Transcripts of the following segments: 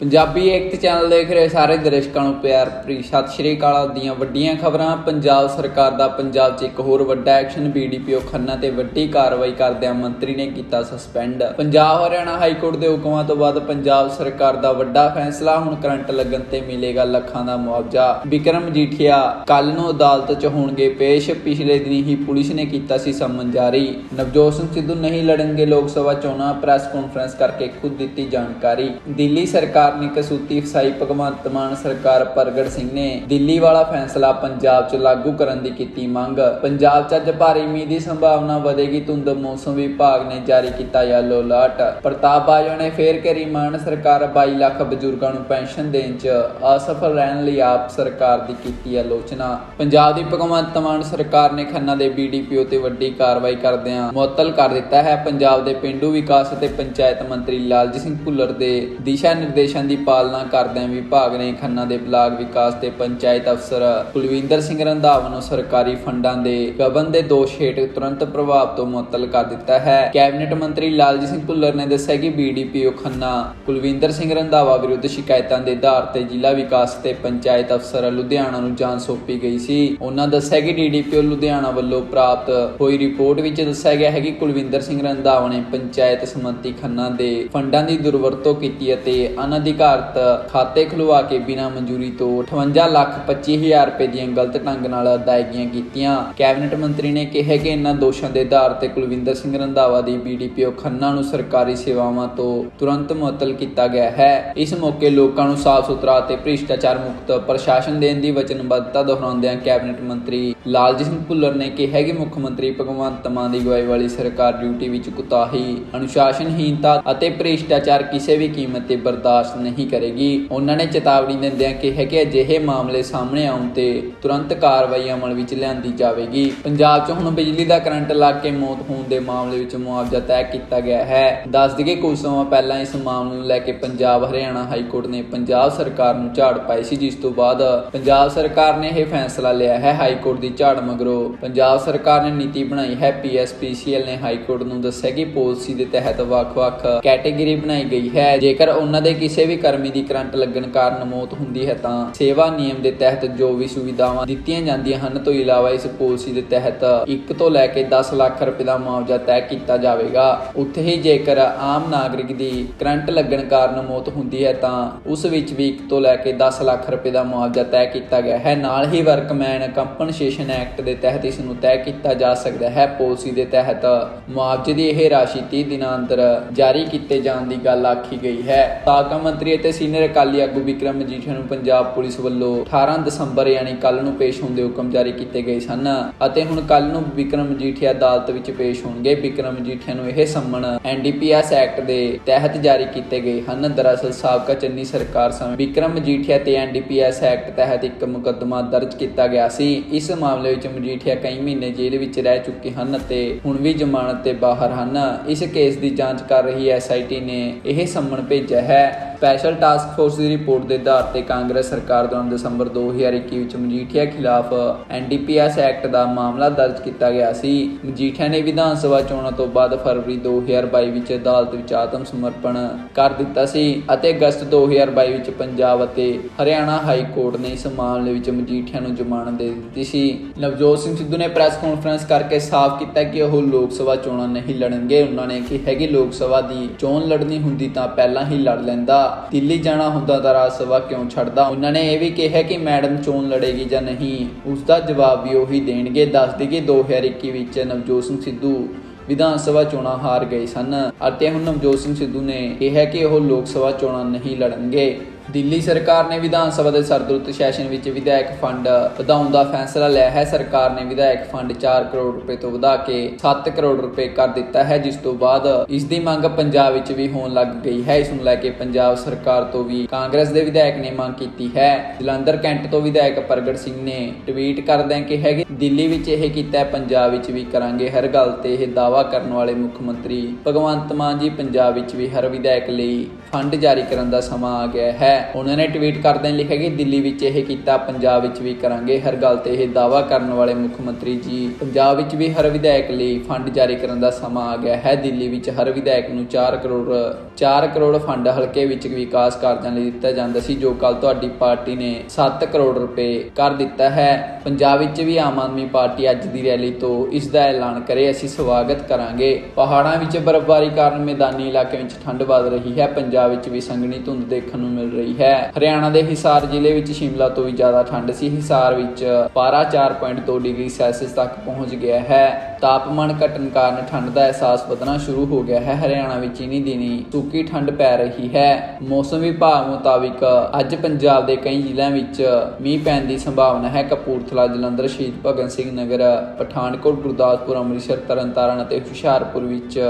Punjabi ਏਕਤ channel ਦੇਖ ਰਹੇ ਸਾਰੇ ਦਰਸ਼ਕਾਂ ਨੂੰ ਪਿਆਰ ਭਰੀ ਸਤਿ ਸ਼੍ਰੀ ਅਕਾਲ। ਦੀਆਂ ਵੱਡੀਆਂ ਖਬਰਾਂ, ਪੰਜਾਬ ਸਰਕਾਰ ਦਾ ਪੰਜਾਬ 'ਚ ਇੱਕ ਹੋਰ ਵੱਡਾ ਐਕਸ਼ਨ ਬੀਡੀਪੀਓ ਖੰਨਾ ਤੇ ਵੱਡੀ ਕਾਰਵਾਈ ਕਰਦਿਆਂ ਮੰਤਰੀ ਨੇ ਕੀਤਾ suspend Punjab Haryana high court ਦੇ ਹੁਕਮਾਂ ਤੋਂ ਬਾਅਦ ਪੰਜਾਬ ਸਰਕਾਰ ਦਾ ਵੱਡਾ ਫੈਸਲਾ, ਹੁਣ ਕਰੰਟ ਲੱਗਣ ਤੇ ਮਿਲੇਗਾ ਲੱਖਾਂ ਦਾ ਮੁਆਵਜ਼ਾ। ਵਿਕਰਮ ਜੀਠੀਆ ਕੱਲ ਨੂੰ ਅਦਾਲਤ 'ਚ ਹੋਣਗੇ ਪੇਸ਼, ਪਿਛਲੇ ਦਿਨੀ ਹੀ ਪੁਲਿਸ ਨੇ ਕੀਤਾ ਸੀ ਸਮਨ ਜਾਰੀ। ਨਵਜੋਤ ਸਿੰਘ ਸਿੱਧੂ ਨਹੀਂ ਲੜਨਗੇ ਲੋਕ ਸਭਾ ਚੋਣਾਂ, ਪ੍ਰੈਸ ਕਾਨਫਰੰਸ ਕਰਕੇ ਖੁਦ ਦਿੱਤੀ ਜਾਣਕਾਰੀ। ਦਿੱਲੀ ਸਰਕਾਰ ਨੇ ਕਸੂਤੀ ਫਸਾਈ ਭਗਵੰਤ ਮਾਨ ਸਰਕਾਰ ਪ੍ਰਗਟ ਸਿੰਘ ਨੇ ਦਿੱਲੀ ਵਾਲਾ ਫੈਸਲਾ ਪੰਜਾਬ 'ਚ ਲਾਗੂ ਕਰਨ ਦੀ ਕੀਤੀ ਮੰਗ। ਪੰਜਾਬ 'ਚ ਅੱਜ ਭਾਰੀ ਮੀਂਹ ਦੀ ਸੰਭਾਵਨਾ ਵਧੇਗੀ, ਧੁੰਦ ਮੌਸਮ ਵਿਭਾਗ ਨੇ ਜਾਰੀ ਕੀਤਾ ਯੈਲੋ ਅਲਰਟ ਪ੍ਰਤਾਪ ਬਾਜਵਾ ਨੇ ਫੇਰ ਕਰੀ ਮਾਨ ਸਰਕਾਰ 22 ਲੱਖ ਬਜ਼ੁਰਗਾਂ ਨੂੰ ਪੈਨਸ਼ਨ ਦੇਣ 'ਚ ਅਸਫਲ ਰਹਿਣ ਲਈ ਆਪ ਸਰਕਾਰ ਦੀ ਕੀਤੀ ਆਲੋਚਨਾ। ਪੰਜਾਬ ਦੀ ਭਗਵੰਤ ਮਾਨ ਸਰਕਾਰ ਨੇ ਖੰਨਾ ਦੇ ਬੀਡੀਪੀਓ ਤੇ ਵੱਡੀ ਕਾਰਵਾਈ ਕਰਦਿਆਂ ਮੁਅੱਤਲ ਕਰ ਦਿੱਤਾ ਹੈ। ਪੰਜਾਬ ਦੇ ਪਿੰਡੂ ਵਿਕਾਸ ਅਤੇ ਪੰਚਾਇਤ ਮੰਤਰੀ ਲਾਲਜੀਤ ਸਿੰਘ ਭੁੱਲਰ ਦੇ ਦਿਸ਼ਾ ਨਿਰਦੇਸ਼ਾਂ ਦੀ ਪਾਲਣਾ ਕਰਦਿਆਂ ਵਿਭਾਗ ਨੇ ਖੰਨਾ ਦੇ ਬਲਾਕ ਵਿਕਾਸ ਤੇ ਪੰਚਾਇਤ ਅਫਸਰ ਕੁਲਵਿੰਦਰ ਸਿੰਘ ਰੰਧਾਵਾ ਨੂੰ ਸਰਕਾਰੀ ਫੰਡਾਂ ਦੇ ਗਬਨ ਦੇ ਦੋਸ਼ ਹੇਠ ਤੁਰੰਤ ਪ੍ਰਭਾਵ ਤੋਂ ਮੁਅੱਤਲ ਕਰ ਦਿੱਤਾ ਹੈ। ਕੈਬਨਿਟ ਮੰਤਰੀ ਲਾਲਜੀਤ ਸਿੰਘ ਭੁੱਲਰ ਨੇ ਦੱਸਿਆ ਕਿ ਬੀਡੀਪੀਓ ਖੰਨਾ ਕੁਲਵਿੰਦਰ ਸਿੰਘ ਰੰਧਾਵਾ ਵਿਰੁੱਧ ਸ਼ਿਕਾਇਤਾਂ ਦੇ ਆਧਾਰ ਤੇ ਜ਼ਿਲ੍ਹਾ ਵਿਕਾਸ ਤੇ ਪੰਚਾਇਤ ਅਫਸਰ ਲੁਧਿਆਣਾ ਨੂੰ ਜਾਂਚ ਸੌਂਪੀ ਗਈ ਸੀ। ਉਹਨਾਂ ਦੱਸਿਆ ਕਿ ਡੀਡੀਪੀਓ ਲੁਧਿਆਣਾ ਵੱਲੋਂ ਪ੍ਰਾਪਤ ਹੋਈ ਰਿਪੋਰਟ ਵਿੱਚ ਦੱਸਿਆ ਗਿਆ ਹੈ ਕਿ ਕੁਲਵਿੰਦਰ ਸਿੰਘ ਰੰਧਾਵਾ ਨੇ ਪੰਚਾਇਤ ਸਮੰਤੀ ਖੰਨਾ ਦੇ ਫੰਡਾਂ ਦੀ ਦੁਰਵਰਤੋਂ ਕੀਤੀ ਅਤੇ ਅਨਧਿਕਾਰਤ ਖਾਤੇ ਖੁਲਵਾ ਕੇ ਬਿਨਾਂ ਮਨਜ਼ੂਰੀ ਤੋਂ 58 ਲੱਖ 25 ਹਜ਼ਾਰ ਰੁਪਏ ਦੀਆਂ ਗਲਤ ਢੰਗ ਨਾਲ ਅਦਾਇਗੀਆਂ ਕੀਤੀਆਂ। ਕੈਬਨਿਟ ਮੰਤਰੀ ਨੇ ਕਿਹਾ ਕਿ ਇਹਨਾਂ ਦੋਸ਼ਾਂ ਦੇ ਆਧਾਰ ਤੇ ਕੁਲਵਿੰਦਰ ਸਿੰਘ ਰੰਧਾਵਾ ਦੀ ਬੀਡੀਪੀਓ ਖੰਨਾ ਨੂੰ ਸਰਕਾਰੀ ਸੇਵਾਵਾਂ ਤੋਂ ਤੁਰੰਤ ਮੁਅੱਤਲ ਕੀਤਾ ਗਿਆ ਹੈ। ਇਸ ਮੌਕੇ ਲੋਕਾਂ ਨੂੰ ਸਾਫ਼ ਸੁਥਰਾ ਅਤੇ ਭ੍ਰਿਸ਼ਟਾਚਾਰ ਮੁਕਤ ਪ੍ਰਸ਼ਾਸਨ ਦੇਣ ਦੀ ਵਚਨਬੱਧਤਾ ਦੁਹਰਾਉਂਦਿਆਂ ਕੈਬਨਿਟ ਮੰਤਰੀ ਲਾਲਜੀਤ ਸਿੰਘ ਭੁੱਲਰ ਨੇ ਕਿਹਾ ਕਿ ਮੁੱਖ ਮੰਤਰੀ ਭਗਵੰਤ ਮਾਨ ਦੀ ਅਗਵਾਈ ਵਾਲੀ ਸਰਕਾਰ ਡਿਊਟੀ ਵਿੱਚ ਕੁਤਾਹੀ ਅਨੁਸ਼ਾਸਨਹੀਨਤਾ ਅਤੇ ਭ੍ਰਿਸ਼ਟਾਚਾਰ ਕਿਸੇ ਵੀ ਕੀਮਤ ਤੇ ਬਰਦਾਸ਼ਤ ਨਹੀਂ ਕਰੇਗੀ। ਉਹਨਾਂ ਨੇ ਚੇਤਾਵਨੀ ਦਿੰਦਿਆਂ ਕਿਹਾ ਕਿ ਅਜਿਹੇ ਮਾਮਲੇ ਸਾਹਮਣੇ ਆਉਣ ਤੇ ਤੁਰੰਤ ਕਾਰਵਾਈ ਅਮਲ ਵਿੱਚ ਲਿਆਂਦੀ ਜਾਵੇਗੀ। ਪੰਜਾਬ 'ਚ ਹੁਣ ਬਿਜਲੀ ਦਾ ਕਰੰਟ ਲੱਗ ਕੇ ਮੌਤ ਹੋਣ ਦੇ ਮਾਮਲੇ ਵਿੱਚ ਮੁਆਵਜ਼ਾ ਤੈਅ ਕੀਤਾ ਗਿਆ ਹੈ। ਦੱਸ ਦਈਏ ਕੁਝ ਸਮਾਂ ਪਹਿਲਾਂ ਇਸ ਮਾਮਲੇ ਨੂੰ ਲੈ ਕੇ ਪੰਜਾਬ, ਹਰਿਆਣਾ ਹਾਈ ਕੋਰਟ ਨੇ ਪੰਜਾਬ ਸਰਕਾਰ ਨੂੰ ਝਾੜ ਪਾਈ ਸੀ, ਜਿਸ ਤੋਂ ਬਾਅਦ ਪੰਜਾਬ ਸਰਕਾਰ ਨੇ ਇਹ ਫੈਸਲਾ ਲਿਆ ਹੈ ਹਾਈ ਕੋਰਟ ਦੀ ਝਾੜ ਮਗਰੋਂ। ਪੰਜਾਬ ਸਰਕਾਰ ਨੇ ਨੀਤੀ ਬਣਾਈ ਹੈ ਪੀਐਸਪੀਸੀਐਲ ਨੇ ਹਾਈ ਕੋਰਟ ਨੂੰ ਦੱਸਿਆ ਕਿ ਪਾਲਿਸੀ ਦੇ ਤਹਿਤ ਵੱਖ-ਵੱਖ ਕੈਟਾਗਰੀ ਬਣਾਈ ਗਈ ਹੈ। ਜੇਕਰ ਉਹਨਾਂ ਦੇ ਕਿਸੇ ਵੀ ਕਰਮੀ ਦੀ ਕਰੰਟ ਲੱਗਣ ਕਾਰਨ ਮੌਤ ਹੁੰਦੀ ਹੈ ਤਾਂ ਸੇਵਾ ਨਿਯਮ ਦੇ ਤਹਿਤ ਜੋ ਵੀ ਸੁਵਿਧਾਵਾਂ ਦਿੱਤੀਆਂ ਜਾਂਦੀਆਂ ਹਨ, ਤੋਂ ਇਲਾਵਾ ਇਸ ਪਾਲਿਸੀ ਦੇ ਤਹਿਤ 1 ਤੋਂ ਲੈ ਕੇ 10 ਲੱਖ ਰੁਪਏ ਦਾ ਮੁਆਵਜ਼ਾ ਤੈਅ ਕੀਤਾ ਜਾਵੇਗਾ। ਉੱਥੇ ਹੀ ਜੇਕਰ ਆਮ ਨਾਗਰਿਕ ਦੀ ਕਰੰਟ ਲੱਗਣ ਕਾਰਨ ਮੌਤ ਹੁੰਦੀ ਹੈ ਤਾਂ ਉਸ ਵਿੱਚ ਵੀ 1 ਤੋਂ ਲੈ ਕੇ 10 ਲੱਖ ਰੁਪਏ ਦਾ ਮੁਆਵਜ਼ਾ ਤੈਅ ਕੀਤਾ ਗਿਆ ਹੈ। ਨਾਲ ਹੀ ਵਰਕਮੈਨ ਕੰਪਨਸੇਸ਼ਨ ਐਕਟ ਦੇ ਤਹਿਤ ਇਸ ਨੂੰ ਤੈਅ ਕੀਤਾ ਜਾ ਸਕਦਾ ਹੈ। ਪਾਲਿਸੀ ਦੇ ਤਹਿਤ ਮੁਆਵਜ਼ੇ ਦੀ ਇਹ ਰਾਸ਼ੀ 30 ਦਿਨਾਂ ਅੰਦਰ ਜਾਰੀ ਕੀਤੇ ਜਾਣ ਦੀ ਗੱਲ ਆਖੀ ਗਈ ਹੈ। ਸਾਬਕਾ ਮੰਤਰੀ ਅਤੇ ਸੀਨੀਅਰ ਅਕਾਲੀ ਆਗੂ ਵਿਕਰਮ ਮਜੀਠੀਆ ਨੂੰ ਪੰਜਾਬ ਪੁਲਿਸ ਵੱਲੋਂ 18 ਦਸੰਬਰ ਯਾਨੀ ਕੱਲ ਨੂੰ ਪੇਸ਼ ਹੋਣ ਦੇ ਹੁਕਮ ਜਾਰੀ ਕੀਤੇ ਗਏ ਸਨ ਅਤੇ ਹੁਣ ਕੱਲ ਨੂੰ ਵਿਕਰਮ ਮਜੀਠੀਆ ਅਦਾਲਤ ਵਿੱਚ ਪੇਸ਼ ਹੋਣਗੇ। ਵਿਕਰਮ ਮਜੀਠੀਆ ਨੂੰ ਇਹ ਸੰਮਣ ਐਨਡੀਪੀਐਸ ਐਕਟ ਦੇ ਤਹਿਤ ਜਾਰੀ ਕੀਤੇ ਗਏ ਹਨ। ਦਰਅਸਲ ਸਾਬਕਾ ਚੰਨੀ ਸਰਕਾਰ ਸਮੇਂ ਵਿਕਰਮ ਮਜੀਠੀਆ ਤੇ ਐਨਡੀਪੀਐਸ ਐਕਟ ਤਹਿਤ ਇੱਕ ਮੁਕੱਦਮਾ ਦਰਜ ਕੀਤਾ ਗਿਆ ਸੀ। ਇਸ ਮਾਮਲੇ ਵਿੱਚ ਮਜੀਠੀਆ ਕਈ ਮਹੀਨੇ ਜੇਲ੍ਹ ਵਿੱਚ ਰਹਿ ਚੁੱਕੇ ਹਨ ਅਤੇ ਹੁਣ ਵੀ ਜ਼ਮਾਨਤ ਤੇ ਬਾਹਰ ਹਨ। ਇਸ ਕੇਸ ਦੀ ਜਾਂਚ ਕਰ ਰਹੀ ਐਸਆਈਟੀ ਨੇ ਇਹ ਸੰਮਣ ਭੇਜਿਆ ਹੈ। ਸਪੈਸ਼ਲ ਟਾਸਕ ਫੋਰਸ ਦੀ ਰਿਪੋਰਟ ਦੇ ਆਧਾਰ ਤੇ ਕਾਂਗਰਸ ਸਰਕਾਰ ਦੌਰਾਨ ਦਸੰਬਰ 2021 ਵਿੱਚ ਮਜੀਠੀਆ ਖਿਲਾਫ ਐਨਡੀਪੀਐਸ ਐਕਟ ਦਾ ਮਾਮਲਾ ਦਰਜ ਕੀਤਾ ਗਿਆ ਸੀ। ਮਜੀਠੀਆ ਨੇ ਵਿਧਾਨ ਸਭਾ ਚੋਣਾਂ ਤੋਂ ਬਾਅਦ ਫਰਵਰੀ 2022 ਵਿੱਚ ਅਦਾਲਤ ਵਿੱਚ ਆਤਮ ਸਮਰਪਣ ਕਰ ਦਿੱਤਾ ਸੀ ਅਤੇ ਅਗਸਤ 2022 ਵਿੱਚ ਪੰਜਾਬ ਅਤੇ ਹਰਿਆਣਾ ਹਾਈ ਕੋਰਟ ਨੇ ਇਸ ਮਾਮਲੇ ਵਿੱਚ ਮਜੀਠੀਆ ਨੂੰ ਜ਼ਮਾਨਤ ਦੇ ਦਿੱਤੀ ਸੀ। ਨਵਜੋਤ ਸਿੰਘ ਸਿੱਧੂ ਨੇ ਪ੍ਰੈਸ ਕਾਨਫਰੰਸ ਕਰਕੇ ਸਾਫ਼ ਕੀਤਾ ਕਿ ਉਹ ਲੋਕ ਸਭਾ ਚੋਣਾਂ ਨਹੀਂ ਲੜਨਗੇ। ਉਹਨਾਂ ਨੇ ਕਿਹਾ ਕਿ ਲੋਕ ਸਭਾ ਦੀ ਚੋਣ ਲੜਨੀ ਹੁੰਦੀ ਤਾਂ ਪਹਿਲਾਂ ਹੀ ਲੜ ਲੈਂਦਾ। ਦਿੱਲੀ ਜਾਣਾ ਹੁੰਦਾ ਤਾਂ ਰਾਜ ਸਭਾ ਕਿਉਂ ਛੱਡਦਾ? ਉਹਨਾਂ ਨੇ ਇਹ ਵੀ ਕਿਹਾ ਕਿ ਮੈਡਮ ਚੋਣ ਲੜੇਗੀ ਜਾਂ ਨਹੀਂ। ਉਸ ਦਾ ਜਵਾਬ ਵੀ ਉਹੀ ਦੇਣਗੇ। ਦੱਸ ਦਈਏ 2021 ਵਿੱਚ ਨਵਜੋਤ ਸਿੰਘ ਸਿੱਧੂ ਵਿਧਾਨ ਸਭਾ ਚੋਣਾਂ ਹਾਰ ਗਏ ਸਨ। ਅਤੇ ਹੁਣ ਨਵਜੋਤ ਸਿੰਘ ਸਿੱਧੂ ਨੇ ਕਿਹਾ ਕਿ ਉਹ ਲੋਕ ਸਭਾ ਚੋਣਾਂ ਨਹੀਂ ਲੜਨਗੇ। ਦਿੱਲੀ ਸਰਕਾਰ ਨੇ ਵਿਧਾਨ ਸਭਾ ਦੇ ਸਰਦਰੁੱਤ ਸੈਸ਼ਨ ਵਿੱਚ ਵਿਧਾਇਕ ਫੰਡ ਵਧਾਉਣ ਦਾ ਫੈਸਲਾ ਲਿਆ ਹੈ। ਸਰਕਾਰ ਨੇ ਵਿਧਾਇਕ ਫੰਡ 4 ਕਰੋੜ ਰੁਪਏ ਤੋਂ ਵਧਾ ਕੇ 7 ਕਰੋੜ ਰੁਪਏ ਕਰ ਦਿੱਤਾ ਹੈ, ਜਿਸ ਤੋਂ ਬਾਅਦ ਇਸ ਦੀ ਮੰਗ ਪੰਜਾਬ ਵਿੱਚ ਵੀ ਹੋਣ ਲੱਗ ਗਈ ਹੈ। ਇਸ ਨੂੰ ਲੈ ਕੇ ਪੰਜਾਬ ਸਰਕਾਰ ਤੋਂ ਵੀ ਕਾਂਗਰਸ ਦੇ ਵਿਧਾਇਕ ਨੇ ਮੰਗ ਕੀਤੀ ਹੈ। ਜਲੰਧਰ ਕੈਂਟ ਤੋਂ ਵਿਧਾਇਕ ਪ੍ਰਗਟ ਸਿੰਘ ਨੇ ਟਵੀਟ ਕਰਦਿਆਂ ਕਿਹਾ ਕਿ ਦਿੱਲੀ ਵਿੱਚ ਇਹ ਕੀਤਾ ਹੈ, ਪੰਜਾਬ ਵਿੱਚ ਵੀ ਕਰਾਂਗੇ ਹਰ ਗੱਲ ਤੇ ਇਹ ਦਾਵਾ ਕਰਨ ਵਾਲੇ ਮੁੱਖ ਮੰਤਰੀ ਭਗਵੰਤ ਮਾਨ ਜੀ, ਪੰਜਾਬ ਵਿੱਚ ਵੀ ਹਰ ਵਿਧਾਇਕ ਲਈ ਫੰਡ ਜਾਰੀ ਕਰਨ ਦਾ ਸਮਾਂ ਆ ਗਿਆ ਹੈ। ਉਹਨਾਂ ਨੇ ਟਵੀਟ ਕਰਦਿਆਂ ਲਿਖਿਆ ਕਿ ਦਿੱਲੀ ਵਿੱਚ ਇਹ ਕੀਤਾ, ਪੰਜਾਬ ਵਿੱਚ ਵੀ ਕਰਾਂਗੇ। ਹਰ ਗੱਲ ਤੇ ਇਹ ਦਾਅਵਾ ਕਰਨ ਵਾਲੇ ਮੁੱਖ ਮੰਤਰੀ ਜੀ, ਪੰਜਾਬ ਵਿੱਚ ਵੀ ਹਰ ਵਿਧਾਇਕ ਲਈ ਫੰਡ ਜਾਰੀ ਕਰਨ ਦਾ ਸਮਾਂ ਆ ਗਿਆ ਹੈ। ਦਿੱਲੀ ਵਿੱਚ ਹਰ ਵਿਧਾਇਕ ਨੂੰ 4 ਕਰੋੜ 4 ਕਰੋੜ ਫੰਡ ਹਲਕੇ ਵਿੱਚ ਵਿਕਾਸ ਕਾਰਜਾਂ ਲਈ ਦਿੱਤਾ ਜਾਂਦਾ ਸੀ, ਜੋ ਕੱਲ ਤੁਹਾਡੀ ਪਾਰਟੀ ਨੇ 7 ਕਰੋੜ ਰੁਪਏ ਕਰ ਦਿੱਤਾ ਹੈ। ਪੰਜਾਬ ਵਿੱਚ ਵੀ ਆਮ ਆਦਮੀ ਪਾਰਟੀ ਅੱਜ ਦੀ ਰੈਲੀ ਤੋਂ ਇਸ ਦਾ ਐਲਾਨ ਕਰੇ। ਅਸੀਂ ਸਵਾਗਤ ਕਰਾਂਗੇ। ਪਹਾੜਾਂ ਵਿੱਚ ਬਰਫ਼ਬਾਰੀ ਕਾਰਨ ਮੈਦਾਨੀ ਇਲਾਕੇ ਵਿੱਚ ਠੰਡ ਵੱਧ ਰਹੀ ਹੈ। ਪੰਜਾਬ ਵਿੱਚ ਵੀ ਸੰਘਣੀ ਧੁੰਦ ਦੇਖਣ ਨੂੰ ਮਿਲ ਰਹੀ ਹੈ। ਹਰਿਆਣਾ ਦੇ ਹਿਸਾਰ ਜ਼ਿਲ੍ਹੇ ਵਿੱਚ ਸ਼ਿਮਲਾ ਤੋਂ ਵੀ ਜ਼ਿਆਦਾ ਠੰਡ ਸੀ। ਹਿਸਾਰ ਵਿੱਚ ਪਾਰਾ 4.2 ਡਿਗਰੀ ਸੈਲਸੀਅਸ ਤੱਕ ਪਹੁੰਚ ਗਿਆ ਹੈ। ਤਾਪਮਾਨ ਘਟਣ ਕਾਰਨ ਠੰਡ ਦਾ ਅਹਿਸਾਸ ਵਧਣਾ ਸ਼ੁਰੂ ਹੋ ਗਿਆ ਹੈ। ਹਰਿਆਣਾ ਵਿੱਚ ਇਨੀ ਦਿਨੀ ਸੁੱਕੀ ਠੰਡ ਪੈ ਰਹੀ ਹੈ। ਮੌਸਮ ਵਿਭਾਗ ਮੁਤਾਬਿਕ ਅੱਜ ਪੰਜਾਬ ਦੇ ਕਈ ਜ਼ਿਲ੍ਹਿਆਂ ਵਿੱਚ ਮੀਂਹ ਪੈਣ ਦੀ ਸੰਭਾਵਨਾ ਹੈ। ਕਪੂਰਥਲਾ, ਜਲੰਧਰ, ਸ਼ਹੀਦ ਭਗਤ ਸਿੰਘ ਨਗਰ, ਪਠਾਨਕੋਟ, ਗੁਰਦਾਸਪੁਰ, ਅੰਮ੍ਰਿਤਸਰ, ਤਰਨਤਾਰਨ ਅਤੇ ਹੁਸ਼ਿਆਰਪੁਰ ਵਿੱਚ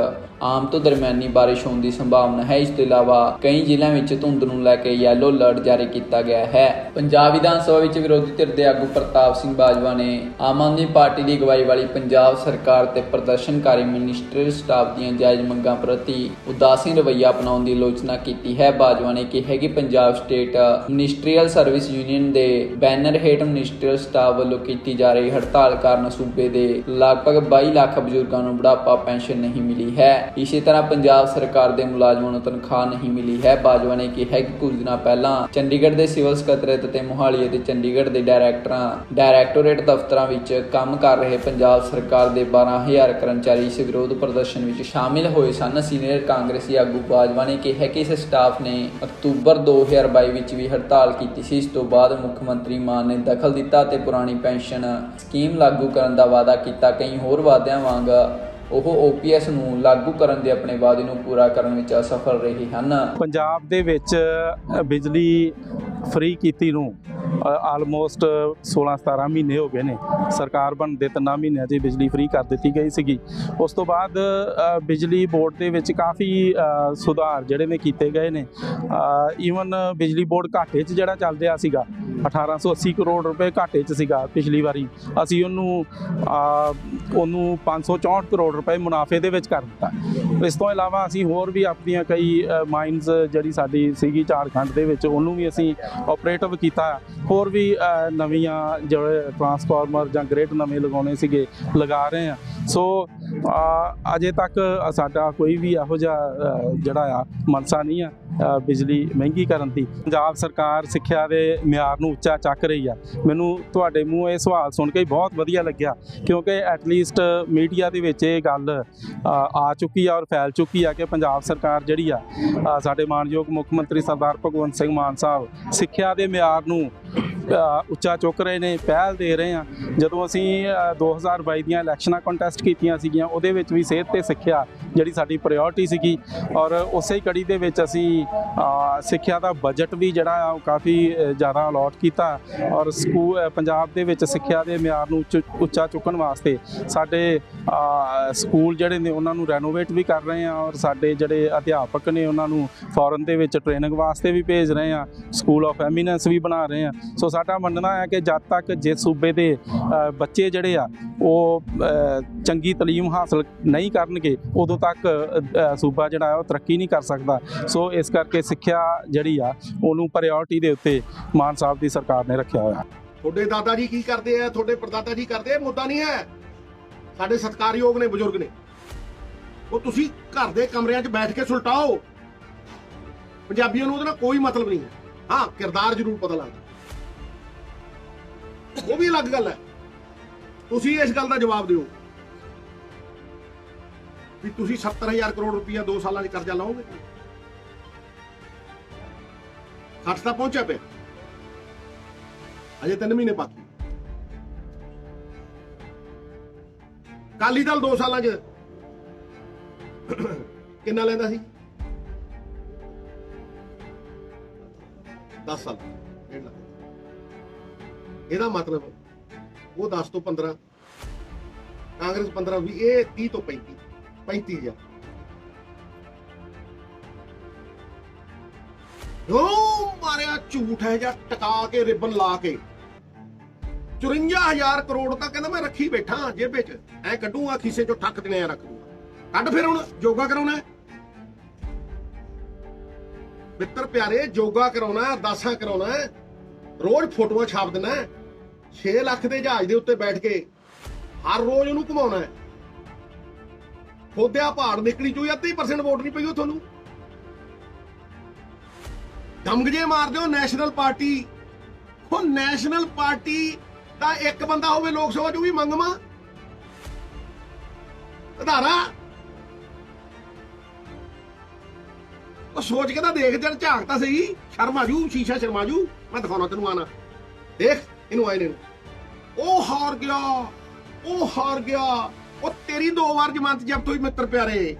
ਆਮ ਤੋਂ ਦਰਮਿਆਨੀ ਬਾਰਿਸ਼ ਹੋਣ ਦੀ ਸੰਭਾਵਨਾ ਹੈ। ਇਸ ਤੋਂ ਇਲਾਵਾ ਕਈ ਜ਼ਿਲ੍ਹਿਆਂ ਵਿੱਚ ਧੁੰਦ ਨੂੰ ਲੈ ਕੇ ਯੈਲੋ ਅਲਰਟ ਜਾਰੀ ਕੀਤਾ ਗਿਆ ਹੈ। ਪੰਜਾਬ ਵਿਧਾਨ ਸਭਾ ਵਿੱਚ ਵਿਰੋਧੀ ਧਿਰ ਦੇ ਆਗੂ ਪ੍ਰਤਾਪ ਸਿੰਘ ਬਾਜਵਾ ਨੇ ਆਮ ਆਦਮੀ ਪਾਰਟੀ ਦੀ ਅਗਵਾਈ ਵਾਲੀ ਪੰਜਾਬ ਸਰਕਾਰ ਤੇ ਪ੍ਰਦਰਸ਼ਨਕਾਰੀ ਮਿਨਿਸਟਰੀ ਸਟਾਫ ਦੀਆਂ ਜਾਇਜ਼ ਮੰਗਾਂ ਪ੍ਰਤੀ ਉਦਾਸੀਨ ਰਵੱਈਆ ਅਪਣਾਉਣ ਦੀ ਆਲੋਚਨਾ ਕੀਤੀ ਹੈ। ਬਾਜਵਾ ਨੇ ਕਿਹਾ ਕਿ Punjab state ministerial service union ਦੇ ਬੈਨਰ ਹੇਠ ਮਿਨਿਸਟਰੀਅਲ ਸਟਾਫ ਵੱਲੋਂ ਕੀਤੀ ਜਾ ਰਹੀ ਹੜਤਾਲ ਕਾਰਨ ਸੂਬੇ ਦੇ ਲਗਭਗ 22 ਲੱਖ ਬਜ਼ੁਰਗਾਂ ਨੂੰ ਬੁਢਾਪਾ ਪੈਨਸ਼ਨ ਨਹੀਂ ਮਿਲੀ ਹੈ। ਇਸੇ ਤਰ੍ਹਾਂ ਪੰਜਾਬ ਸਰਕਾਰ ਦੇ ਮੁਲਾਜ਼ਮਾਂ ਨੂੰ ਤਨਖਾਹ ਨਹੀਂ ਮਿਲੀ ਹੈ। ਬਾਜਵਾ ਨੇ ਕਿਹਾ ਕਿ ਕੁਝ ਦਿਨਾਂ ਪਹਿਲਾਂ ਚੰਡੀਗੜ੍ਹ ਦੇ ਸਿਵਲ ਸਕੱਤਰੇਤ ਤੇ ਮੋਹਾਲੀ ਅਤੇ ਚੰਡੀਗੜ੍ਹ ਦੇ ਡਾਇਰੈਕਟਰਾਂ, ਡਾਇਰੈਕਟੋਰੇਟ ਦਫ਼ਤਰਾਂ ਵਿੱਚ ਕੰਮ ਕਰ ਰਹੇ ਪੰਜਾਬ ਸਰਕਾਰ ਦੇ 12000 ਕਰਮਚਾਰੀ ਇਸ ਵਿਰੋਧ ਪ੍ਰਦਰਸ਼ਨ ਵਿੱਚ ਸ਼ਾਮਿਲ ਹੋਏ ਸਨ। ਸੀਨੀਅਰ ਕਾਂਗਰਸੀ ਆਗੂ ਬਾਜਵਾ ਨੇ ਕਿਹਾ ਕਿ ਇਸ ਸਟਾਫ ਨੇ ਅਕਤੂਬਰ 2022 ਵਿੱਚ ਵੀ ਹੜਤਾਲ ਕੀਤੀ ਸੀ। ਇਸ ਤੋਂ ਬਾਅਦ ਮੁੱਖ ਮੰਤਰੀ ਮਾਨ ਨੇ ਦਖਲ ਦਿੱਤਾ ਤੇ ਪੁਰਾਣੀ ਪੈਨਸ਼ਨ ਸਕੀਮ ਲਾਗੂ ਕਰਨ ਦਾ ਵਾਅਦਾ ਕੀਤਾ। ਕਈ ਹੋਰ ਵਾਅਦਿਆਂ ਵਾਂਗ ਉਹ OPS ਨੂੰ ਲਾਗੂ ਕਰਨ ਦੇ ਆਪਣੇ ਵਾਅਦੇ ਨੂੰ ਪੂਰਾ ਕਰਨ ਵਿੱਚ ਅਸਫਲ ਰਹੇ ਹਨ। ਪੰਜਾਬ ਦੇ ਵਿੱਚ ਬਿਜਲੀ ਫ੍ਰੀ ਕੀਤੀ ਨੂੰ ਆਲਮੋਸਟ 16 17 ਮਹੀਨੇ ਹੋ ਗਏ ਨੇ। ਸਰਕਾਰ ਬਣਦੇ ਤਿੰਨਾਂ ਮਹੀਨਿਆਂ 'ਚ ਬਿਜਲੀ ਫ੍ਰੀ ਕਰ ਦਿੱਤੀ ਗਈ ਸੀਗੀ। ਉਸ ਤੋਂ ਬਾਅਦ ਬਿਜਲੀ ਬੋਰਡ ਦੇ ਵਿੱਚ ਕਾਫੀ ਸੁਧਾਰ ਜਿਹੜੇ ਨੇ ਕੀਤੇ ਗਏ ਨੇ। ਈਵਨ ਬਿਜਲੀ ਬੋਰਡ ਘਾਟੇ 'ਚ ਜਿਹੜਾ ਚੱਲ ਰਿਹਾ ਸੀਗਾ 1880 ਕਰੋੜ ਰੁਪਏ ਘਾਟੇ 'ਚ ਸੀਗਾ ਪਿਛਲੀ ਵਾਰੀ। ਅਸੀਂ ਉਹਨੂੰ ਅ, ਉਹਨੂੰ 564 ਕਰੋੜ ਰੁਪਏ ਮੁਨਾਫੇ ਦੇ ਵਿੱਚ ਕਰ ਦਿੱਤਾ। ਇਸ ਤੋਂ ਇਲਾਵਾ ਅਸੀਂ ਹੋਰ ਵੀ ਆਪਣੀਆਂ ਕਈ ਮਾਈਨਸ ਜਿਹੜੀ ਸਾਡੀ ਸੀਗੀ ਝਾਰਖੰਡ ਦੇ ਵਿੱਚ, ਉਹਨੂੰ ਵੀ ਅਸੀਂ ਆਪਰੇਟਿਵ ਕੀਤਾ। ਹੋਰ ਵੀ ਨਵੀਆਂ ਜਿਹੜੇ ਟਰਾਂਸਫਾਰਮਰ ਜਾਂ ਗ੍ਰਿਡ ਨਵੇਂ ਲਗਾਉਣੇ ਸੀਗੇ, ਲਗਾ ਰਹੇ ਆ ਸੋ ਅਜੇ ਤੱਕ ਸਾਡਾ ਕੋਈ ਵੀ ਇਹੋ ਜਿਹਾ ਜਿਹੜਾ ਆ, ਮਨਸਾ ਨਹੀਂ ਆ ਬਿਜਲੀ ਮਹਿੰਗੀ ਕਰਨ ਦੀ। ਪੰਜਾਬ ਸਰਕਾਰ ਸਿੱਖਿਆ ਦੇ ਮਿਆਰ ਨੂੰ ਉੱਚਾ ਚੱਕ ਰਹੀ ਆ। ਮੈਨੂੰ ਤੁਹਾਡੇ ਮੂੰਹ ਇਹ ਸਵਾਲ ਸੁਣ ਕੇ ਬਹੁਤ ਵਧੀਆ ਲੱਗਿਆ, ਕਿਉਂਕਿ ਐਟਲੀਸਟ ਮੀਡੀਆ ਦੇ ਵਿੱਚ ਇਹ ਗੱਲ ਆ ਚੁੱਕੀ ਆ ਔਰ ਫੈਲ ਚੁੱਕੀ ਆ ਕਿ ਪੰਜਾਬ ਸਰਕਾਰ ਜਿਹੜੀ ਆ ਸਾਡੇ ਮਾਨਯੋਗ ਮੁੱਖ ਮੰਤਰੀ ਸਰਦਾਰ ਭਗਵੰਤ ਸਿੰਘ ਮਾਨ ਸਾਹਿਬ ਸਿੱਖਿਆ ਦੇ ਮਿਆਰ ਨੂੰ ਉੱਚਾ ਚੁੱਕ ਰਹੇ ਨੇ ਪਹਿਲ ਦੇ ਰਹੇ ਆ ਜਦੋਂ ਅਸੀਂ ਅ, 2022 ਦੀਆਂ ਇਲੈਕਸ਼ਨਾਂ ਕੰਟੈਸਟ ਕੀਤੀਆਂ ਸੀਗੀਆਂ ਉਹਦੇ ਵਿੱਚ ਵੀ ਸਿਹਤ ਤੇ ਸਿੱਖਿਆ ਜਿਹੜੀ ਸਾਡੀ ਪ੍ਰਾਇੋਰਟੀ ਸੀਗੀ। ਔਰ ਉਸੇ ਹੀ ਕੜੀ ਦੇ ਵਿੱਚ ਅਸੀਂ ਸਿੱਖਿਆ ਦਾ ਬਜਟ ਵੀ ਜਿਹੜਾ ਆ ਉਹ ਕਾਫੀ ਜ਼ਿਆਦਾ ਅਲਾਟ ਕੀਤਾ। ਔਰ ਸਕੂਲ ਪੰਜਾਬ ਦੇ ਵਿੱਚ ਸਿੱਖਿਆ ਦੇ ਮਿਆਰ ਨੂੰ ਉੱਚ- ਉੱਚਾ ਚੁੱਕਣ ਵਾਸਤੇ ਸਾਡੇ ਸਕੂਲ ਜਿਹੜੇ ਨੇ ਉਹਨਾਂ ਨੂੰ ਰੈਨੋਵੇਟ ਵੀ ਕਰ ਰਹੇ ਆ ਔਰ ਸਾਡੇ ਜਿਹੜੇ ਅਧਿਆਪਕ ਨੇ ਉਹਨਾਂ ਨੂੰ ਫੋਰਨ ਦੇ ਵਿੱਚ ਟ੍ਰੇਨਿੰਗ ਵਾਸਤੇ ਵੀ ਭੇਜ ਰਹੇ ਆ ਸਕੂਲ ਆਫ ਐਮੀਨੈਂਸ ਵੀ ਬਣਾ ਰਹੇ ਆ ਸੋ ਸਾਡਾ ਮੰਨਣਾ ਹੈ ਕਿ ਜਦ ਤੱਕ ਜਿਸ ਸੂਬੇ ਦੇ ਬੱਚੇ ਜਿਹੜੇ ਆ, ਉਹ ਚੰਗੀ ਤਾਲੀਮ ਹਾਸਲ ਨਹੀਂ ਕਰਨਗੇ, ਉਦੋਂ ਤੱਕ ਸੂਬਾ ਜਿਹੜਾ ਹੈ ਉਹ ਤਰੱਕੀ ਨਹੀਂ ਕਰ ਸਕਦਾ। ਸੋ ਇਸ ਕਰਕੇ ਸਿੱਖਿਆ ਜਿਹੜੀ ਆ, ਉਹਨੂੰ ਪ੍ਰਾਇੋਰਟੀ ਦੇ ਉੱਤੇ ਮਾਨ ਸਾਹਿਬ ਦੀ ਸਰਕਾਰ ਨੇ ਰੱਖਿਆ ਹੋਇਆ। ਤੁਹਾਡੇ ਦਾਦਾ ਜੀ ਕੀ ਕਰਦੇ ਆ? ਤੁਹਾਡੇ ਪਰਦਾਦਾ ਜੀ ਕਰਦੇ ਆ? ਮੁੱਦਾ ਨਹੀਂ ਹੈ। ਸਾਡੇ ਸਤਿਕਾਰਯੋਗ ਨੇ, ਬਜ਼ੁਰਗ ਨੇ। ਉਹ ਤੁਸੀਂ ਘਰ ਦੇ ਕਮਰਿਆਂ 'ਚ ਬੈਠ ਕੇ ਸੁਲਟਾਓ। ਪੰਜਾਬੀਆਂ ਨੂੰ ਉਹਦੇ ਨਾਲ ਕੋਈ ਮਤਲਬ ਨਹੀਂ ਹੈ। ਹਾਂ, ਕਿਰਦਾਰ ਜ਼ਰੂਰ ਪਤਾ ਲੱਗਦਾ। ਉਹ ਵੀ ਅਲੱਗ ਗੱਲ ਹੈ। ਤੁਸੀਂ ਇਸ ਗੱਲ ਦਾ ਜਵਾਬ ਦਿਓ। ਵੀ ਤੁਸੀਂ 70000 ਕਰੋੜ ਰੁਪਇਆ 2 ਸਾਲਾਂ 'ਚ ਕਰਜ਼ਾ ਲਾਓਗੇ? ਖਰਚ ਤਾਂ ਪਹੁੰਚਿਆ ਪਿਆ। ਅਜੇ 3 ਮਹੀਨੇ ਬਾਕੀ। ਕਾਲੀ ਦਲ 2 ਸਾਲਾਂ 'ਚ ਕਿੰਨਾ ਲੈਂਦਾ ਸੀ? 10 ਸਾਲ। ਡੇਢ ਲੱਖ। ਇਹਦਾ ਮਤਲਬ ਉਹ 10 ਤੋਂ 15 ਕਾਂਗਰਸ 15 ਵੀ ਇਹ 30 ਤੋਂ 35 35000 ਜੋ ਮਾਰਿਆ, ਝੂਠ ਹੈ ਜਾਂ ਟਕਾ ਕੇ ਰਿਬਨ ਲਾ ਕੇ। 54000 ਕਰੋੜ ਤਾਂ ਕਹਿੰਦਾ ਮੈਂ ਰੱਖੀ ਬੈਠਾ ਜੇਬੇ 'ਚ ਐ ਕੱਢੂਗਾ, ਖੀਸੇ 'ਚੋਂ ਠੱਕ ਦਿਨੇ ਆ ਰੱਖ ਦੂੰਗਾ ਕੱਢ ਫਿਰ ਹੁਣ ਯੋਗਾ ਕਰਾਉਣਾ ਮਿੱਤਰ ਪਿਆਰੇ ਯੋਗਾ ਕਰਾਉਣਾ, ਅਰਦਾਸਾਂ ਕਰਾਉਣਾ ਰੋਜ਼ ਫੋਟੋਆਂ ਛਾਪ ਦੇਣਾ 6 ਲੱਖ ਦੇ ਜਹਾਜ਼ ਦੇ ਉੱਤੇ ਬੈਠ ਕੇ ਹਰ ਰੋਜ਼ ਉਹਨੂੰ ਘੁਮਾਉਣਾ ਹੈ। ਖੋਦਿਆ ਪਹਾੜ ਨਿਕਲੀ ਚੋਈ ਅੱਧੀ ਪਰਸੈਂਟ ਵੋਟ ਨਹੀਂ ਪਈ ਉਹ ਤੁਹਾਨੂੰ। ਦਮਗਜੇ ਮਾਰਦੇ ਹੋ ਨੈਸ਼ਨਲ ਪਾਰਟੀ ਉਹ ਨੈਸ਼ਨਲ ਪਾਰਟੀ ਦਾ ਇੱਕ ਬੰਦਾ ਹੋਵੇ ਲੋਕ ਸਭਾ ਚ ਵੀ ਮੰਗਵਾ। ਅਧਾਰਾ ਉਹ ਸੋਚ ਕੇ ਤਾਂ ਦੇਖ, ਜਦ ਝਾਕ ਤਾਂ ਸਹੀ। ਸ਼ਰਮਾ ਜੂ, ਸ਼ੀਸ਼ਾ ਸ਼ਰਮਾ ਜੂ। ਮੈਂ ਦਿਖਾਉਣਾ ਤੈਨੂੰ ਆਣਾ ਦੇਖ। ਇਹਨੂੰ ਆਏ ਨੇ ਉਹ ਹਾਰ ਗਿਆ, ਉਹ ਹਾਰ ਗਿਆ। ਉਹ ਤੇਰੀ ਦੋ ਵਾਰ ਜ਼ਮਾਨਤ ਜ਼ਬਤ ਹੋਈ ਮਿੱਤਰ ਪਿਆਰੇ।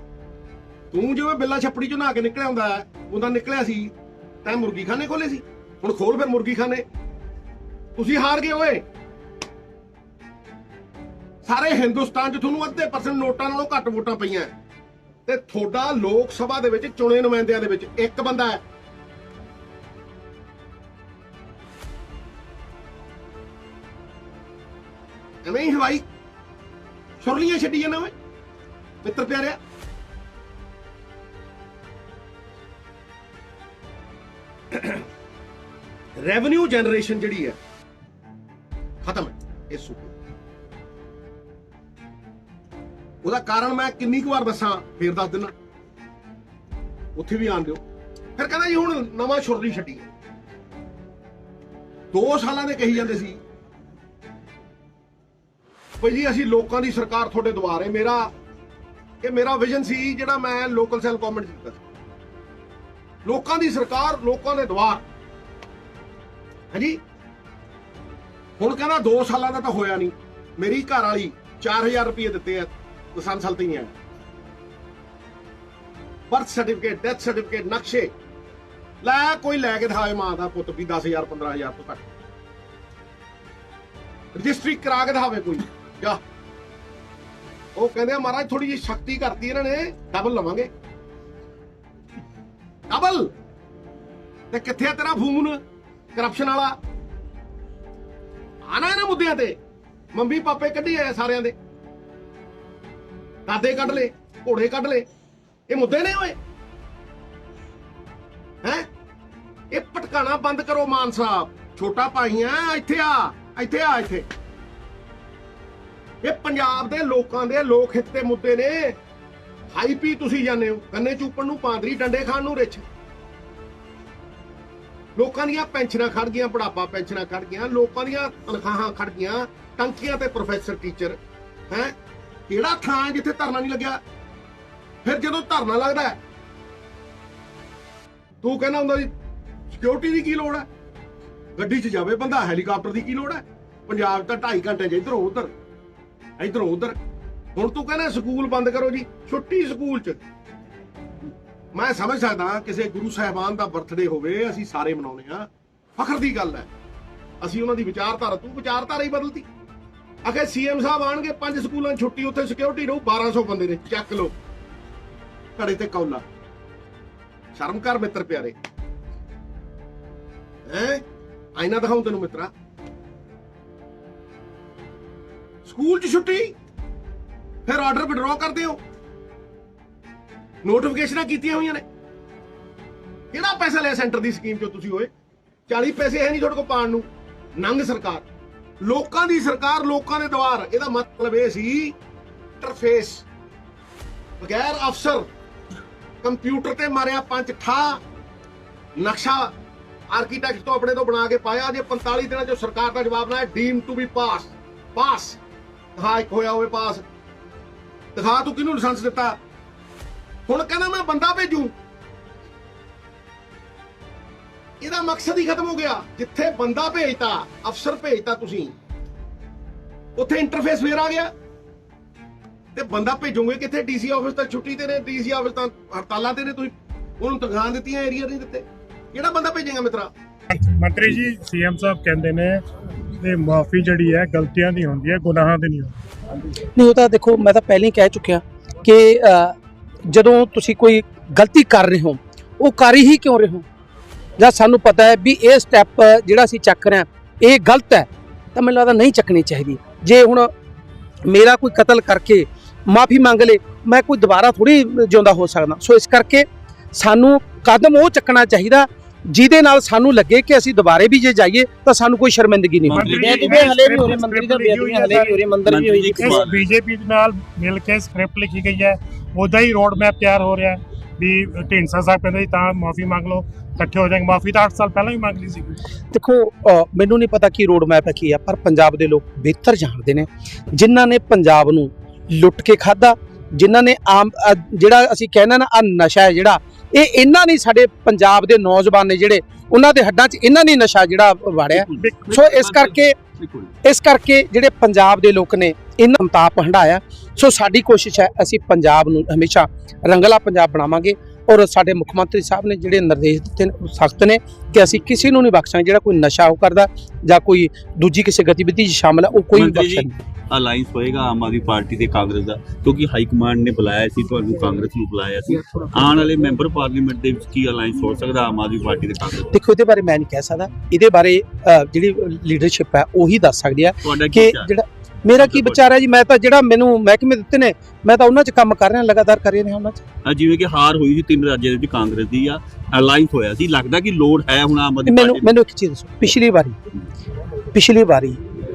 ਤੂੰ ਜਿਵੇਂ ਬਿੱਲਾ ਛੱਪੜੀ ਚੋਂ ਨਹਾ ਕੇ ਨਿਕਲਿਆ ਹੁੰਦਾ ਉਹਦਾ ਨਿਕਲਿਆ ਸੀ, ਤੈਂ ਮੁਰਗੀ ਖਾਨੇ ਖੋਲੇ ਸੀ। ਹੁਣ ਖੋਲ ਫਿਰ ਮੁਰਗੀ ਖਾਨੇ। ਤੁਸੀਂ ਹਾਰ ਗਏ ਓਏ। ਸਾਰੇ ਹਿੰਦੁਸਤਾਨ 'ਚ ਤੁਹਾਨੂੰ ਅੱਧੇ ਪਰਸੈਂਟ ਨੋਟਾਂ ਨਾਲੋਂ ਘੱਟ ਵੋਟਾਂ ਪਈਆਂ। ਤੇ ਤੁਹਾਡਾ ਲੋਕ ਸਭਾ ਦੇ ਵਿੱਚ ਚੁਣੇ ਨੁਮਾਇੰਦਿਆਂ ਦੇ ਵਿੱਚ ਇੱਕ ਬੰਦਾ ਹੈ। ਐਵੇਂ ਹੀ ਹਵਾਈ ਸੁਰਲੀਆਂ ਛੱਡੀ ਜਾਂਦਾ ਓਏ। ਮਿੱਤਰ ਪਿਆਰਿਆ। ਰੈਵਨਿਊ ਜਨਰੇਸ਼ਨ ਜਿਹੜੀ ਹੈ, ਖਤਮ ਹੈ ਇਸ ਸੂਬੇ ਉਹਦਾ ਕਾਰਨ ਮੈਂ ਕਿੰਨੀ ਕੁ ਵਾਰ ਦੱਸਾਂ, ਫੇਰ ਦੱਸ ਦਿੰਦਾ ਉੱਥੇ ਵੀ ਆਣ ਦਿਓ। ਫਿਰ ਕਹਿੰਦਾ ਜੀ ਹੁਣ ਨਵਾਂ ਛੁਰਲੀ ਛੱਡੀ ਹੈ। ਦੋ ਸਾਲਾਂ ਦੇ ਕਹੀ ਜਾਂਦੇ ਸੀ ਭਾਈ ਜੀ, ਅਸੀਂ ਲੋਕਾਂ ਦੀ ਸਰਕਾਰ ਤੁਹਾਡੇ ਦੁਆਰੇ ਮੇਰਾ ਇਹ ਮੇਰਾ ਵਿਜ਼ਨ ਸੀ ਜਿਹੜਾ ਮੈਂ ਲੋਕਲ ਸੈਲ ਗਵਰਨਮੈਂਟ ਦਿੱਤਾ ਸੀ। ਲੋਕਾਂ ਦੀ ਸਰਕਾਰ ਲੋਕਾਂ ਦੇ ਦੁਆਰ ਹਾਂਜੀ ਹੁਣ ਕਹਿੰਦਾ 2 ਸਾਲਾਂ ਦਾ ਤਾਂ ਹੋਇਆ ਨਹੀਂ। ਮੇਰੀ ਘਰ ਵਾਲੀ 4000 ਰੁਪਏ ਦਿੱਤੇ ਆ, ਕਿਸਾਨ ਸਲਤੀ ਨਹੀਂ ਆਇਆ ਬਰਥ ਸਰਟੀਫਿਕੇਟ ਡੈਥ ਸਰਟੀਫਿਕੇਟ ਨਕਸ਼ੇ। ਲੈ, ਕੋਈ ਲੈ ਕੇ ਦਿਖਾਵੇ ਮਾਂ ਦਾ ਪੁੱਤ ਵੀ 10000 15000 ਤੋਂ ਘੱਟ। ਰਜਿਸਟਰੀ ਕਰਾ ਕੇ ਦਿਖਾਵੇ ਕੋਈ। ਜਾ। ਉਹ ਕਹਿੰਦੇ ਆ, ਮਹਾਰਾਜ ਥੋੜੀ ਜਿਹੀ ਸ਼ਕਤੀ ਕਰਤੀ ਇਹਨਾਂ ਨੇ ਡਬਲ ਲਵਾਂਗੇ। ਡਬਲ ਤੇ ਕਿੱਥੇ ਆ ਤੇਰਾ ਫੋਨ? ਕਰਪਸ਼ਨ ਵਾਲਾ। ਆਣਾ ਇਹਨਾਂ ਮੁੱਦਿਆਂ ਤੇ। ਮੰਮੀ ਪਾਪੇ ਕੱਢੀ ਆਏ ਸਾਰਿਆਂ ਦੇ। ਦਾਦੇ ਕੱਢ ਲੇ ਘੋੜੇ ਕੱਢ ਲੇ ਇਹ ਮੁੱਦੇ ਨੇ ਓਏ। ਹੈ? ਇਹ ਪਟਕਾਣਾ ਬੰਦ ਕਰੋ ਮਾਨ ਸਾਹਿਬ। ਛੋਟਾ ਭਾਈ ਆ ਇੱਥੇ ਆ ਇੱਥੇ ਆ ਇੱਥੇ। ਇਹ ਪੰਜਾਬ ਦੇ ਲੋਕਾਂ ਦੇ ਲੋਕ ਹਿੱਤ ਦੇ ਮੁੱਦੇ ਨੇ। ਹਾਈ ਪੀ ਤੁਸੀਂ ਜਾਂਦੇ ਹੋ। ਕੰਨੇ ਚੂਪਣ ਨੂੰ ਪਾਂਦਰੀ, ਡੰਡੇ ਖਾਣ ਨੂੰ ਰਿਛ। ਲੋਕਾਂ ਦੀਆਂ ਪੈਨਸ਼ਨਾਂ ਖੜ ਗਈਆਂ, ਬੁਢਾਪਾ ਪੈਨਸ਼ਨਾਂ ਖੜ ਗਈਆਂ, ਲੋਕਾਂ ਦੀਆਂ ਤਨਖਾਹਾਂ ਖੜ ਗਈਆਂ, ਟੰਕੀਆਂ ਤੇ ਪ੍ਰੋਫੈਸਰ ਟੀਚਰ ਹੈ? ਕਿਹੜਾ ਥਾਂ ਜਿੱਥੇ ਧਰਨਾ ਨਹੀਂ ਲੱਗਿਆ? ਫਿਰ ਜਦੋਂ ਧਰਨਾ ਲੱਗਦਾ ਤੂੰ ਕਹਿੰਦਾ ਹੁੰਦਾ ਜੀ ਸਿਕਿਉਰਿਟੀ ਦੀ ਕੀ ਲੋੜ ਹੈ? ਗੱਡੀ 'ਚ ਜਾਵੇ ਬੰਦਾ ਹੈਲੀਕਾਪਟਰ ਦੀ ਕੀ ਲੋੜ ਹੈ? ਪੰਜਾਬ ਤਾਂ 2.5 ਘੰਟੇ 'ਚ ਇਧਰੋਂ ਉੱਧਰ। ਇਧਰੋਂ ਉਧਰ। ਹੁਣ ਤੂੰ ਕਹਿੰਦਾ ਸਕੂਲ ਬੰਦ ਕਰੋ ਜੀ, ਛੁੱਟੀ ਸਕੂਲ 'ਚ। ਮੈਂ ਸਮਝ ਸਕਦਾ ਕਿਸੇ ਗੁਰੂ ਸਾਹਿਬਾਨ ਦਾ ਬਰਥਡੇ ਹੋਵੇ, ਅਸੀਂ ਸਾਰੇ ਮਨਾਉਂਦੇ ਆ। ਫਖਰ ਦੀ ਗੱਲ ਹੈ। ਅਸੀਂ ਉਹਨਾਂ ਦੀ ਵਿਚਾਰਧਾਰਾ, ਤੂੰ ਵਿਚਾਰਧਾਰਾ ਹੀ ਬਦਲਤੀ। ਅਖੇ ਸੀਐਮ ਸਾਹਿਬ ਆਣਗੇ, ਪੰਜ ਸਕੂਲਾਂ ਛੁੱਟੀ, ਉੱਥੇ ਸਿਕਿਉਰਿਟੀ ਰਹੂ 1200 ਬੰਦੇ ਨੇ, ਚੱਕ ਲੋ ਘੜੇ ਤੇ ਕੌਲਾ। ਸ਼ਰਮ ਕਰ ਮਿੱਤਰ ਪਿਆਰੇ। ਹੈ? ਆਇਨਾ ਦਿਖਾਉਂ ਤੈਨੂੰ ਮਿੱਤਰਾ। ਸਕੂਲ 'ਚ ਛੁੱਟੀ? ਫਿਰ ਆਰਡਰ ਵਿਡਰਾਅ ਕਰਦੇ ਹੋ ਨੋਟੀਫਿਕੇਸ਼ਨਾਂ ਕੀਤੀਆਂ ਹੋਈਆਂ ਨੇ। ਕਿਹੜਾ ਪੈਸਾ ਲਿਆ ਸੈਂਟਰ ਦੀ ਸਕੀਮ ਚੋਂ ਤੁਸੀਂ ਹੋਏ 40 ਪੈਸੇ ਹੈ ਨਹੀਂ ਤੁਹਾਡੇ ਕੋਲ ਪਾਣ ਨੂੰ। ਨੰਗ ਸਰਕਾਰ। ਲੋਕਾਂ ਦੀ ਸਰਕਾਰ, ਲੋਕਾਂ ਦੇ ਦਵਾਰ। ਇਹਦਾ ਮਤਲਬ ਇਹ ਸੀ ਇੰਟਰਫੇਸ ਬਗੈਰ ਅਫਸਰ ਕੰਪਿਊਟਰ ਤੇ ਮਾਰਿਆ ਪੰਜ ਠਾ। ਨਕਸ਼ਾ ਆਰਕੀਟੈਕਟ ਤੋਂ ਆਪਣੇ ਤੋਂ ਬਣਾ ਕੇ ਪਾਇਆ। ਜੇ 45 ਦਿਨਾਂ ਚ ਸਰਕਾਰ ਦਾ ਜਵਾਬ ਨਾ ਹੈ deem to be pass pass ਦਿਖਾ ਇੱਕ ਹੋਇਆ ਹੋਵੇ ਪਾਸ। ਦਿਖਾ ਤੂੰ ਕਿਹਨੂੰ ਲਾਇਸੈਂਸ ਦਿੱਤਾ? ਹੁਣ ਕਹਿੰਦਾ ਮੈਂ ਬੰਦਾ ਭੇਜੂ। ਇਹਦਾ ਮਕਸਦ ਹੀ ਖਤਮ ਹੋ ਗਿਆ। ਜਿੱਥੇ ਬੰਦਾ ਭੇਜਤਾ, ਅਫਸਰ ਭੇਜਤਾ ਤੁਸੀਂ। ਉੱਥੇ ਇੰਟਰਫੇਸ ਫੇਰ ਆ ਗਿਆ। ਤੇ ਬੰਦਾ ਭੇਜੋਗੇ ਕਿੱਥੇ? ਡੀਸੀ ਆਫਿਸ ਤਾਂ ਛੁੱਟੀ ਤੇ ਨੇ ਡੀਸੀ ਆਫਿਸ ਤਾਂ ਹੜਤਾਲਾਂ ਤੇ ਨੇ ਤੁਸੀਂ। ਉਹਨੂੰ ਤਨਖਾਹ ਦਿੱਤੀਆਂ ਏਰੀਆ ਨਹੀਂ ਦਿੱਤੇ। ਕਿਹੜਾ ਬੰਦਾ ਭੇਜੇਗਾ ਮਿੱਤਰਾ? ਮੰਤਰੀ ਜੀ, ਸੀਐਮ ਸਾਹਿਬ ਕਹਿੰਦੇ ਨੇ ਇਹ ਮਾਫੀ ਜਿਹੜੀ ਹੈ ਗਲਤੀਆਂ ਦੀ ਹੁੰਦੀ ਹੈ, ਗੁਨਾਹਾਂ ਦੀ ਨਹੀਂ ਨਹੀਂ, ਉਹ ਤਾਂ ਦੇਖੋ, ਮੈਂ ਤਾਂ ਪਹਿਲਾਂ ਹੀ ਕਹਿ ਚੁੱਕਿਆ ਕਿ ਜਦੋਂ ਤੁਸੀਂ ਕੋਈ ਗਲਤੀ ਕਰ ਰਹੇ ਹੋ, ਉਹ ਕਰ ਹੀ ਕਿਉਂ ਰਹੇ ਹੋ? ਜਾਂ ਸਾਨੂੰ ਪਤਾ ਹੈ ਵੀ ਇਹ ਸਟੈਪ ਜਿਹੜਾ ਅਸੀਂ ਚੱਕ ਰਹੇ ਹਾਂ, ਇਹ ਗਲਤ ਹੈ, ਤਾਂ ਮੈਨੂੰ ਲੱਗਦਾ ਨਹੀਂ ਚੱਕਣੀ ਚਾਹੀਦੀ। ਜੇ ਹੁਣ ਮੇਰਾ ਕੋਈ ਕਤਲ ਕਰਕੇ ਮਾਫੀ ਮੰਗ ਲੇ, ਮੈਂ ਕੋਈ ਦੁਬਾਰਾ ਥੋੜੀ ਜਿਉਂਦਾ ਹੋ ਸਕਦਾ। ਸੋ ਇਸ ਕਰਕੇ ਸਾਨੂੰ ਕਦਮ ਉਹ ਚੱਕਣਾ ਚਾਹੀਦਾ ਜਿਹਦੇ ਨਾਲ ਸਾਨੂੰ ਲੱਗੇ ਕਿ ਅਸੀਂ ਦੁਬਾਰੇ ਵੀ ਜੇ ਜਾਈਏ ਤਾਂ ਸਾਨੂੰ ਕੋਈ ਸ਼ਰਮਿੰਦਗੀ ਨਹੀਂ ਮੰਤਰੀ ਬੇਅਦਬੀ ਹਲੇ ਵੀ ਹੋ ਰਹੀ ਮੰਤਰੀ ਦਾ ਬੇਅਦਬੀ ਹਲੇ ਵੀ ਹੋ ਰਹੀ ਮੰਦਰ ਵੀ ਹੋਈ ਜੀ ਇਸ ਬੀਜੇਪੀ ਦੇ ਨਾਲ ਮਿਲ ਕੇ ਸਕ੍ਰਿਪਟ ਲਿਖੀ ਗਈ ਹੈ। ਉਹਦਾ ਹੀ ਰੋਡ ਮੈਪ ਤਿਆਰ ਹੋ ਰਿਹਾ ਹੈ ਵੀ ਢੀਂਡਸਾ ਸਾਹਿਬ ਕਹਿੰਦੇ ਤਾਂ ਮਾਫੀ ਮੰਗ ਲਓ ਇਕੱਠੇ ਹੋ ਜਾਣਗੇ। ਮਾਫੀ ਤਾਂ 8 ਸਾਲ ਪਹਿਲਾਂ ਹੀ ਮੰਗ ਲਈ ਸੀ। ਦੇਖੋ ਮੈਨੂੰ ਨਹੀਂ ਪਤਾ ਕੀ ਰੋਡ ਮੈਪ ਹੈ ਕੀ ਆ ਪਰ ਪੰਜਾਬ ਦੇ ਲੋਕ ਬਿਹਤਰ ਜਾਣਦੇ ਨੇ। ਜਿਨ੍ਹਾਂ ਨੇ ਪੰਜਾਬ ਨੂੰ ਲੁੱਟ ਕੇ ਖਾਦਾ ਜਿਨ੍ਹਾਂ ਨੇ ਆਮ ਜਿਹੜਾ ਅਸੀਂ ਕਹਿੰਦੇ ਨਾ ਆ ਨਸ਼ਾ ਹੈ ਜਿਹੜਾ ਇਹ ਇਹਨਾਂ ਨੇ ਸਾਡੇ ਪੰਜਾਬ ਦੇ ਨੌਜਵਾਨ ਨੇ ਜਿਹੜੇ ਉਹਨਾਂ ਦੇ ਹੱਡਾਂ 'ਚ ਇਹਨਾਂ ਨੇ ਨਸ਼ਾ ਜਿਹੜਾ ਵਾੜਿਆ। ਸੋ ਇਸ ਕਰਕੇ ਇਸ ਕਰਕੇ ਜਿਹੜੇ ਪੰਜਾਬ ਦੇ ਲੋਕ ਨੇ ਇਹਨਾਂ ਨੂੰ ਤਾਪ ਹੰਡਾਇਆ ਸੋ ਸਾਡੀ ਕੋਸ਼ਿਸ਼ ਹੈ ਅਸੀਂ ਪੰਜਾਬ ਨੂੰ ਹਮੇਸ਼ਾ ਰੰਗਲਾ ਪੰਜਾਬ ਬਣਾਵਾਂਗੇ। ਔਰ ਸਾਡੇ ਮੁੱਖ ਮੰਤਰੀ ਸਾਹਿਬ ਨੇ ਜਿਹੜੇ ਨਿਰਦੇਸ਼ ਦਿੱਤੇ ਨੇ ਸਖਤ ਨੇ ਕਿ ਅਸੀਂ ਕਿਸੇ ਨੂੰ ਨਹੀਂ ਬਖਸ਼ਾਂਗੇ ਜਿਹੜਾ ਕੋਈ ਨਸ਼ਾ ਉਹ ਕਰਦਾ ਜਾਂ ਕੋਈ ਦੂਜੀ ਕਿਸੇ ਗਤੀਵਿਧੀ 'ਚ ਸ਼ਾਮਲ ਹੈ ਉਹ ਕੋਈ ਜੀ, ਅਲਾਈਅੰਸ ਹੋਏਗਾ ਆਮ ਆਦਮੀ ਪਾਰਟੀ ਤੇ ਕਾਂਗਰਸ ਦਾ ਕਿਉਂਕਿ ਹਾਈ ਕਮਾਂਡ ਨੇ ਬੁਲਾਇਆ ਸੀ ਤੁਹਾਨੂੰ ਕਾਂਗਰਸ ਨੂੰ ਬੁਲਾਇਆ ਸੀ ਆਉਣ ਵਾਲੇ ਮੈਂਬਰ ਪਾਰਲੀਮੈਂਟ ਦੇ ਵਿੱਚ ਕੀ ਅਲਾਈਅੰਸ ਹੋ ਸਕਦਾ ਆਮ ਆਦਮੀ ਪਾਰਟੀ ਤੇ ਕਾਂਗਰਸ? ਦੇਖੋ ਇਹਦੇ ਬਾਰੇ ਮੈਂ ਨਹੀਂ ਕਹਿ ਸਕਦਾ ਇਹਦੇ ਬਾਰੇ ਜਿਹੜੀ ਲੀਡਰਸ਼ਿਪ ਹੈ ਉਹੀ ਦੱਸ ਸਕਦੀ ਹੈ ਕੀ? ਜਿਹੜਾ ਮੇਰਾ ਕੀ ਵਿਚਾਰ ਹੈ ਜੀ? ਮੈਂ ਤਾਂ ਜਿਹੜਾ ਮੈਨੂੰ ਮਹਿਕਮੇ ਦਿੱਤੇ ਨੇ ਮੈਂ ਤਾਂ ਉਹਨਾਂ 'ਚ ਕੰਮ ਕਰ ਰਿਹਾ ਲਗਾਤਾਰ ਕਰ ਰਿਹਾ ਉਹਨਾਂ 'ਚ। ਅ, ਜਿਵੇਂ ਕਿ ਹਾਰ ਹੋਈ ਸੀ ਤਿੰਨ ਰਾਜਾਂ ਦੇ ਵਿੱਚ ਕਾਂਗਰਸ ਦੀ ਆ ਅਲਾਈਅੰਸ ਹੋਇਆ ਸੀ। ਲੱਗਦਾ ਕਿ ਲੋੜ ਹੈ ਹੁਣ ਆਮ ਆਦਮੀ ਮੈਨੂੰ ਮੈਨੂੰ ਇੱਕ ਚੀਜ਼ ਦੱਸੋ ਪਿਛਲੀ ਵਾਰੀ ਪਿਛਲੀ ਵਾਰੀ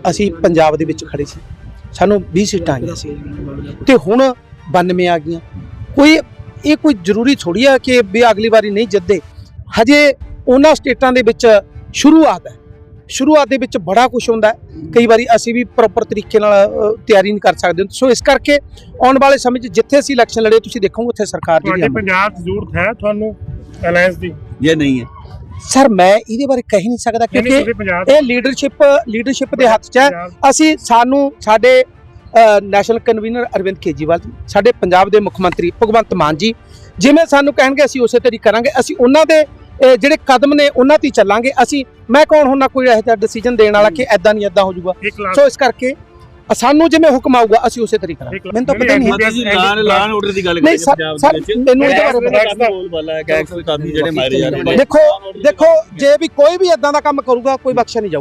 ਅਸੀਂ ਪੰਜਾਬ ਦੇ ਵਿੱਚ ਖੜੇ ਸੀ। ਸਾਨੂੰ 20 ਸੀਟਾਂ ਆਈਆਂ ਸੀ। ਤੇ ਹੁਣ 92 ਆ ਗਈਆਂ। ਕੋਈ ਇਹ ਕੋਈ ਜ਼ਰੂਰੀ ਥੋੜੀ ਆ ਕਿ ਵੀ ਅਗਲੀ ਵਾਰੀ ਨਹੀਂ ਜਿੱਤਦੇ। ਹਜੇ ਉਹਨਾਂ ਸਟੇਟਾਂ ਦੇ ਵਿੱਚ ਸ਼ੁਰੂਆਤ ਹੈ ਸ਼ੁਰੂਆਤ ਦੇ ਵਿੱਚ ਬੜਾ ਕੁਝ ਹੁੰਦਾ ਹੈ। ਕਈ ਵਾਰੀ ਅਸੀਂ ਵੀ ਪ੍ਰੋਪਰ ਤਰੀਕੇ ਨਾਲ ਤਿਆਰੀ ਨਹੀਂ ਕਰ ਸਕਦੇ। ਸੋ ਇਸ ਕਰਕੇ ਆਉਣ ਵਾਲੇ ਸਮੇਂ 'ਚ ਜਿੱਥੇ ਅਸੀਂ ਇਲੈਕਸ਼ਨ ਲੜੇ ਤੁਸੀਂ ਦੇਖੋਗੇ ਉੱਥੇ ਸਰਕਾਰ ਜਿਹੜੀ ਤੁਹਾਡੇ ਆਉਣੀ। ਪੰਜਾਬ ਜ਼ਰੂਰਤ ਹੈ ਤੁਹਾਨੂੰ ਅਲਾਈਅੰਸ ਦੀ? ਇਹ ਨਹੀਂ ਹੈ। ਸਰ ਮੈਂ ਇਹਦੇ ਬਾਰੇ ਕਹਿ ਹੀ ਨਹੀਂ ਸਕਦਾ ਕਿਉਂਕਿ ਇਹ ਲੀਡਰਸ਼ਿਪ ਲੀਡਰਸ਼ਿਪ ਦੇ ਹੱਥ 'ਚ ਹੈ। ਅਸੀਂ ਸਾਨੂੰ ਸਾਡੇ ਨੈਸ਼ਨਲ ਕਨਵੀਨਰ ਅਰਵਿੰਦ ਕੇਜੀਵਾਲ ਜੀ ਸਾਡੇ ਪੰਜਾਬ ਦੇ ਮੁੱਖ ਮੰਤਰੀ ਭਗਵੰਤ ਮਾਨ ਜੀ ਜਿਵੇਂ ਸਾਨੂੰ ਕਹਿਣਗੇ ਅਸੀਂ ਉਸੇ ਤਰੀਕੇ ਕਰਾਂਗੇ। ਅਸੀਂ ਉਹਨਾਂ ਦੇ ਜਿਹੜੇ ਕਦਮ ਨੇ ਉਹਨਾਂ ਤੇ ਚੱਲਾਂਗੇ। ਅਸੀਂ ਮੈਂ ਕੌਣ ਹੁੰਨਾ ਕੋਈ ਇਹੋ ਜਿਹਾ ਡਿਸੀਜਨ ਦੇਣ ਵਾਲਾ ਕਿ ਐਦਾਂ ਨਹੀਂ ਐਦਾਂ ਹੋ ਜਾਊਗਾ। ਸੋ ਇਸ ਕਰਕੇ ਸਾਨੂੰ ਜਿਵੇਂ ਹੁਕਮ ਆਊਗਾ ਅਸੀਂ ਉਸੇ ਤਰੀਕੇ ਕਰਾਂਗੇ ਮੈਨੂੰ ਤਾਂ ਪਤਾ ਨਹੀਂ ਹੈ। ਮਤਲਬ ਜੀ ਲਾਨ ਲਾਨ ਆਰਡਰ ਦੀ ਗੱਲ ਸਰ ਪੰਜਾਬ ਦੇ ਵਿੱਚ ਮੈਨੂੰ ਇਹਦੇ ਬਾਰੇ ਬੋਲ ਬਾਲਾ ਹੈ ਗੈਂਗਸਟਰ ਕਾਫੀ ਜਿਹੜੇ ਮਾਰੇ ਜਾ ਰਹੇ ਨੇ। ਦੇਖੋ ਦੇਖੋ ਜੇ ਵੀ ਕੋਈ ਵੀ ਐਦਾਂ ਦਾ ਕੰਮ ਕਰੂਗਾ ਕੋਈ ਬਖਸ਼ਿਆ ਨਹੀਂ